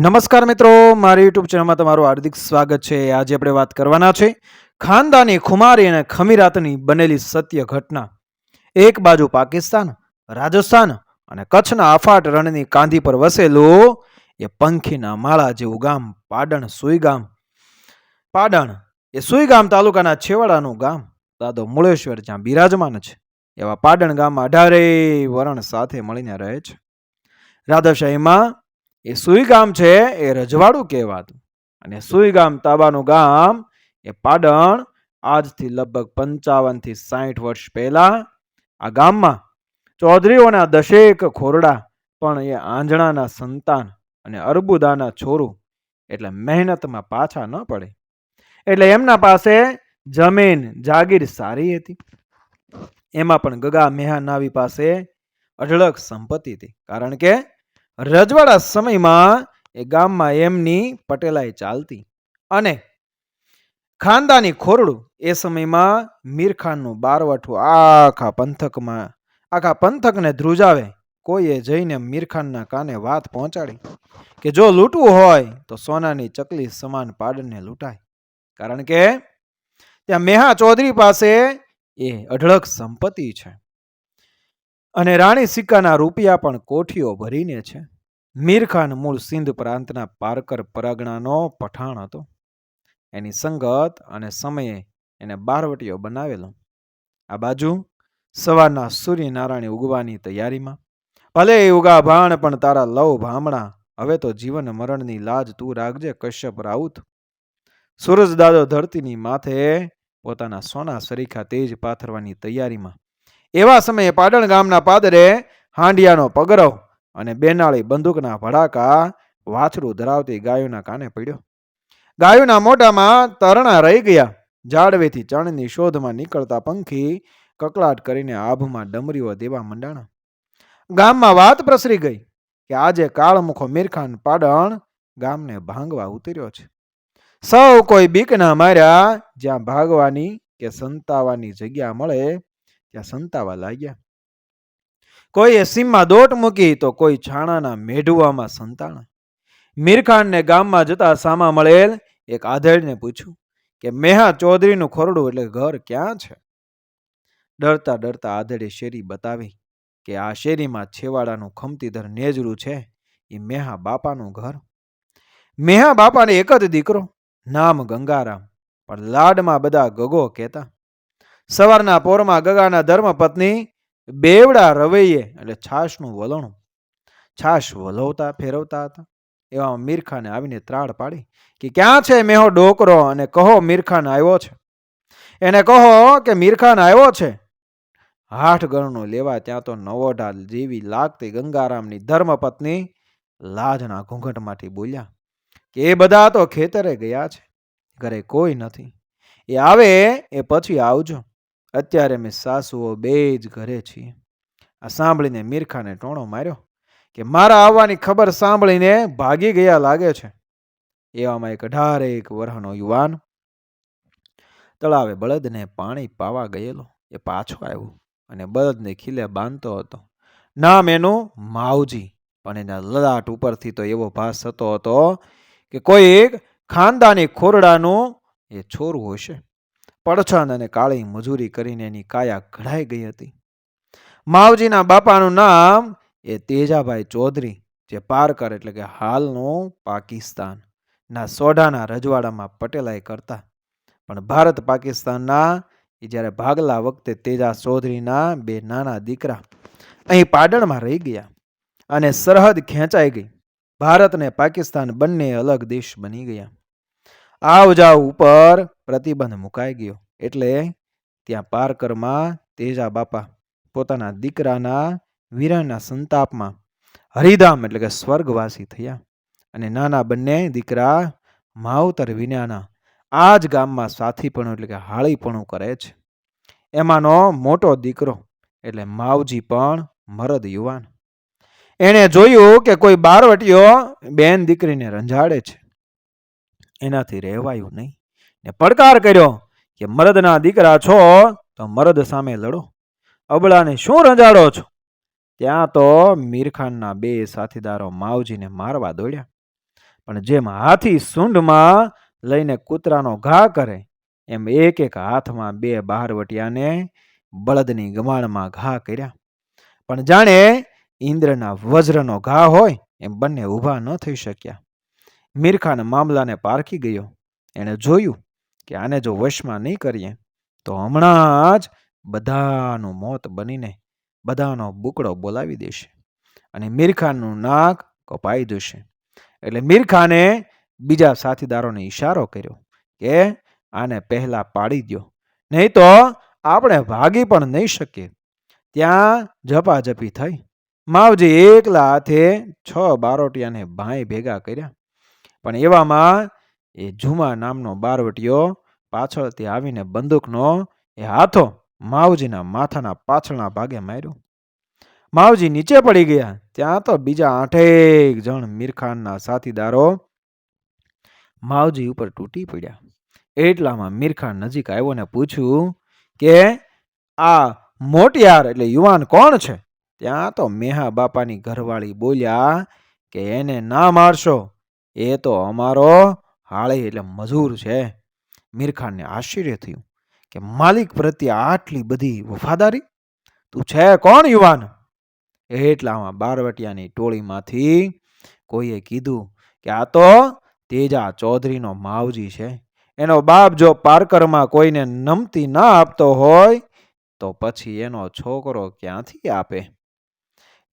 નમસ્કાર મિત્રો, મારી યુટ્યુબ ચેનલમાં તમારું હાર્દિક સ્વાગત છે. આજે આપણે વાત કરવાના છે ખાનદાની ખુમારી અને ખમીરાતની બનેલી સત્ય ઘટના. એક બાજુ પાકિસ્તાન, રાજસ્થાન અને કચ્છના આફાટ રણની કાંધી પર વસેલો એ પંખીના માળા જેવું ગામ, પાડણ સુઈગામ. પાડણ એ સુઈગામ તાલુકાના છેવાડાનું ગામ. દાદો મુળેશ્વર જ્યાં બિરાજમાન છે. એવા પાડણ ગામમાં અઢારે વરણ સાથે મળીને રહે છે. રાધાશાહીમાં એ સુઈ ગામ છે, એ રજવાડું કહેવાતું. અને સુઈ ગામ, તાબાનું ગામ, એ પાડણ, આજથી લગભગ પંચાવનથી સાઠ વર્ષ પહેલા આ ગામમાં. ચૌધરીઓના દશેક ખોરડા પણ એ આંજણાના સંતાન અને અર્બુદાના છોરું, એટલે મહેનતમાં પાછા ન પડે. એટલે એમના પાસે જમીન, જાગીર સારી હતી. એમાં પણ ગગા મેહા નાવી પાસે અઢળક સંપત્તિ હતી. કારણ કે રજવાડા સમયમાં એ ગામમાં એમની પટેલાઈ ચાલતી અને ખાનદાની ખોરડું એ સમયમાં મીરખાનનું બારવઠું આખા પંથકમાં, આખા પંથકને ધ્રુજાવે, કોઈએ જઈને મીરખાનના કાને વાત પહોંચાડી કે જો લૂંટવું હોય તો સોનાની ચકલી સમાન પાડને લૂંટાય. કારણ કે ત્યાં મેહા ચૌધરી પાસે એ અઢળક સંપત્તિ છે. અને રાણી સિક્કાના રૂપિયા પણ કોઠીઓ ભરીને છે. મીરખાન મૂળ સિંધ પ્રાંતના પારકર પરગણાનો પઠાણ હતો. એની સંગત અને સમયે એને બારવટીઓ બનાવેલો. આ બાજુ સવારના સૂર્યનારાયણ ઉગવાની તૈયારીમાં. ભલે ઉગા ભાણ, પણ તારા લવ ભામણા, હવે તો જીવન મરણની લાજ તું રાખજે કશ્યપ રાઉત. સૂરજ દાદો ધરતીની માથે પોતાના સોના સરીખા તેજ પાથરવાની તૈયારીમાં. એવા સમયે પાટણ ગામના પાદરે હાંડિયાનો પગરવ અને બેનાળી બંદૂકના ભડાકા વાછરું ધરાવતી ગાયોના કાને પડ્યો. ગાયોના મોઢામાં તરણા રહી ગયા. ઝાડવેથી ચણની શોધમાં નીકળતા પંખી કકળાટ કરીને આભમાં ડમરીઓ દેવા મંડાણા. ગામમાં વાત પ્રસરી ગઈ કે આજે કાળમુખો મીરખાન પાડણ ગામને ભાંગવા ઉતર્યો છે. સૌ કોઈ બીકના માર્યા જ્યાં ભાગવાની કે સંતાવાની જગ્યા મળે ત્યાં સંતાવા લાગ્યા. કોઈએ સીમમાં દોટ મૂકી તો કોઈ છાણાના મેઢુવામાં સંતાણા. મીરખાનને ગામમાં જતા સામા મળેલ એક આધેડને પૂછ્યું કે, મેહા ચૌધરીનું ખોરડું એટલે ઘર ક્યાં છે? ડરતા ડરતા આધેડે શેરી બતાવી કે, આ શેરીમાં છેવાડાનું ખમતીધર નેજરું છે. એ મેહા બાપાનું ઘર. મેહા બાપાને એક જ દીકરો? નામ ગંગારામ. પણ લાડમાં બધા ગગો કહેતા. સવારના પોરમાં ગગાના ધર્મપત્ની બેવડા રવૈયે, એટલે છાશનું વલણું, છાશ વલવતા ફેરવતા હતા. એવામાં મીરખાને આવીને ત્રાળ પાડી કે, ક્યાં છે મેહો ડોકરો? અને કહો મીરખાન આવ્યો છે. એને કહો કે મીરખાન આવ્યો છે. હાઠ ગણનું લેવા ત્યાં તો નવોઢા જેવી લાગતી ગંગારામની ધર્મપત્ની લાજના ઘૂંઘટમાંથી બોલ્યા, કે એ બધા તો ખેતરે ગયા છે, ઘરે કોઈ નથી. એ આવે, એ પછી આવજો. અત્યારે મેં સાસુઓ બે જ ઘરે છીએ. આ સાંભળીને મીરખાને ટોણો માર્યો કે, મારા આવવાની ખબર સાંભળીને ભાગી ગયા લાગે છે. એવામાં એક અઢારે એક વર્ષનો યુવાન તળાવે બળદને પાણી પાવા ગયેલો. એ પાછો આવ્યો અને બળદને ખીલે બાંધતો હતો. નામ એનું માવજી. પણ એના લલાટ ઉપરથી તો એવો ભાસ થતો હતો કે, કોઈ એક ખાનદાની ખોરડાનું એ છોરું હશે. પડછન અને કાળી મજૂરી કરીને એની કાયા ઘડાઈ ગઈ હતી. માવજીના બાપાનું નામ એ તેજાભાઈ ચૌધરી, જે પારકર એટલે કે હાલનું પાકિસ્તાન. ના સોઢાના રજવાડામાં પટેલાઈ કરતા. પણ ભારત પાકિસ્તાનના એ જ્યારે ભાગલા વખતે તેજા ચૌધરીના બે નાના દીકરા અહીં પાડણમાં રહી ગયા અને સરહદ ખેંચાઈ ગઈ. ભારત અને પાકિસ્તાન બંને અલગ દેશ બની ગયા. આવ જાવ ઉપર પ્રતિબંધ મુકાઈ ગયો. એટલે ત્યાં પારકરમાં તેજા બાપા પોતાના દીકરાના વીરાના સંતાપમાં હરિધામ એટલે કે સ્વર્ગવાસી થયા અને નાના બંને દીકરા માવતર વિનાના આ જ ગામમાં સાથીપણું એટલે કે હાળીપણું કરે છે. એમાંનો મોટો દીકરો એટલે માવજી પણ મરદ યુવાન. એણે જોયું કે કોઈ બારવટીઓ બેન દીકરીને રંજાડે છે. એનાથી રહેવાયું નહીં. ને પડકાર કર્યો કે મરદના દીકરા છો તો મરદ સામે લડો. અબળાને શું રંજાડો છો? ત્યાં તો મીરખાનના બે સાથીદારો માવજીને મારવા દોડ્યા. પણ જેમ હાથી સૂંઢમાં લઈને કૂતરાનો ઘા કરે, એમ એક એક હાથમાં બે બહારવટિયાને બળદની ગમાણમાં ઘા કર્યા. પણ જાણે ઇન્દ્રના વજ્રનો ઘા હોય, એમ બંને ઊભા ન થઈ શક્યા. મીરખાન મામલાને પારખી ગયો. એણે જોયું કે આને જો વશમાં નહીં કરીએ, તો હમણાં જ બધાનું મોત બનીને બધાનો બુકડો બોલાવી દેશે અને મીરખાનનું નાક કપાઈ જશે. એટલે મીરખાને બીજા સાથીદારોને ઈશારો કર્યો કે આને પહેલા પાડી દ્યો. નહીં તો આપણે ભાગી પણ નહીં શકીએ. ત્યાં ઝપાઝપી થઈ. માવજી એકલા હાથે છ બારોટિયાને ભાઈ ભેગા કર્યા. પણ એવામાં એ ઝુમા નામનો બારવટીયો પાછળથી આવીને બંદૂકનો એ હાથો માવજીના માથાના પાછળના ભાગે માર્યો. માવજી નીચે પડી ગયા. ત્યાં તો બીજા આઠેક જણ મીરખાનના સાથીદારો માવજી ઉપર તૂટી પડ્યા. એટલામાં મીરખાન નજીક આવ્યો ને પૂછ્યું કે, આ મોટિયાર એટલે યુવાન કોણ છે? ત્યાં તો મેહા બાપાની ઘરવાળી બોલ્યા કે, એને ના મારશો. એ તો અમારો હાળી એટલે મજૂર છે. મીરખાનને આશ્ચર્ય થયું કે માલિક પ્રત્યે આટલી બધી વફાદારી? તું છે કોણ યુવાન? એટલામાં બારવટિયાની ટોળીમાંથી કોઈએ કીધું કે આ તો તેજા ચૌધરીનો માવજી છે. એનો બાપ જો પારકરમાં કોઈને નમતી ના આપતો હોય તો પછી એનો છોકરો ક્યાંથી આપે?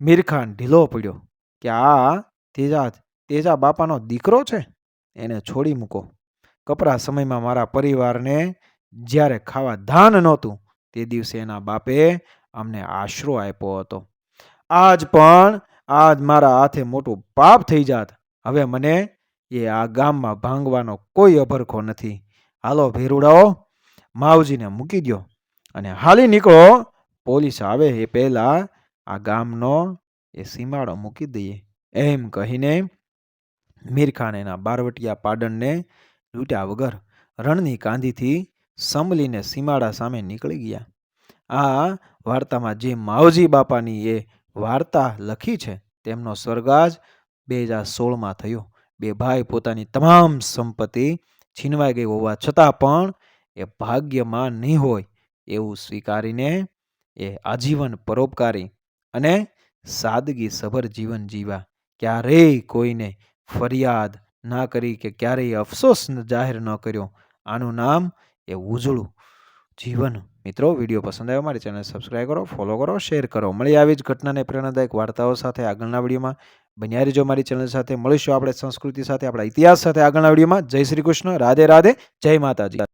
મીરખાન ઢીલો પડ્યો કે આ તેજા તેજા બાપાનો દીકરો છે, એને છોડી મૂકો. કપરા સમયમાં મારા પરિવારને જ્યારે ખાવા ધાન નહોતું, તે દિવસે એના બાપે અમને આશરો આપ્યો હતો. આજ પણ, આજ મારા હાથે મોટું પાપ થઈ જાત. હવે મને એ આ ગામમાં ભાંગવાનો કોઈ અભરખો નથી. હાલો ભેરુડાઓ માવજીને મૂકી દ્યો અને હાલી નીકળો. પોલીસ આવે એ પહેલાં આ ગામનો એ સીમાડો મૂકી દઈએ. એમ કહીને મીરખાન એના બારવટિયા પાડણને લૂંટ્યા વગર રણની કાંધીથી સંભલીને સીમાડા સામે નીકળી ગયા. આ વાર્તામાં જે માવજી બાપાની એ વાર્તા લખી છે, તેમનો સ્વર્ગાજ બે હજાર સોળમાં થયો. બે ભાઈ પોતાની તમામ સંપત્તિ છીનવાઈ ગઈ હોવા છતાં પણ એ ભાગ્યમાં નહીં હોય એવું સ્વીકારીને એ આજીવન પરોપકારી અને સાદગી સભર જીવન જીવા ક્યારેય કોઈને ફરિયાદ ના કરી કે ક્યારેય અફસોસ જાહેર ન કર્યો. આનું નામ એ ઉજળું જીવન. મિત્રો, વીડિયો પસંદ આવ્યો મારી ચેનલ સબસ્ક્રાઈબ કરો ફોલો કરો શેર કરો. મળી આવી જ ઘટનાને પ્રેરણાદાયક વાર્તાઓ સાથે આગળના વિડીયોમાં. બન્યા રહેજો મારી ચેનલ સાથે. મળીશું આપણે સંસ્કૃતિ સાથે, આપણા ઇતિહાસ સાથે આગળના વિડીયોમાં. જય શ્રી કૃષ્ણ. રાધે રાધે. જય માતાજી.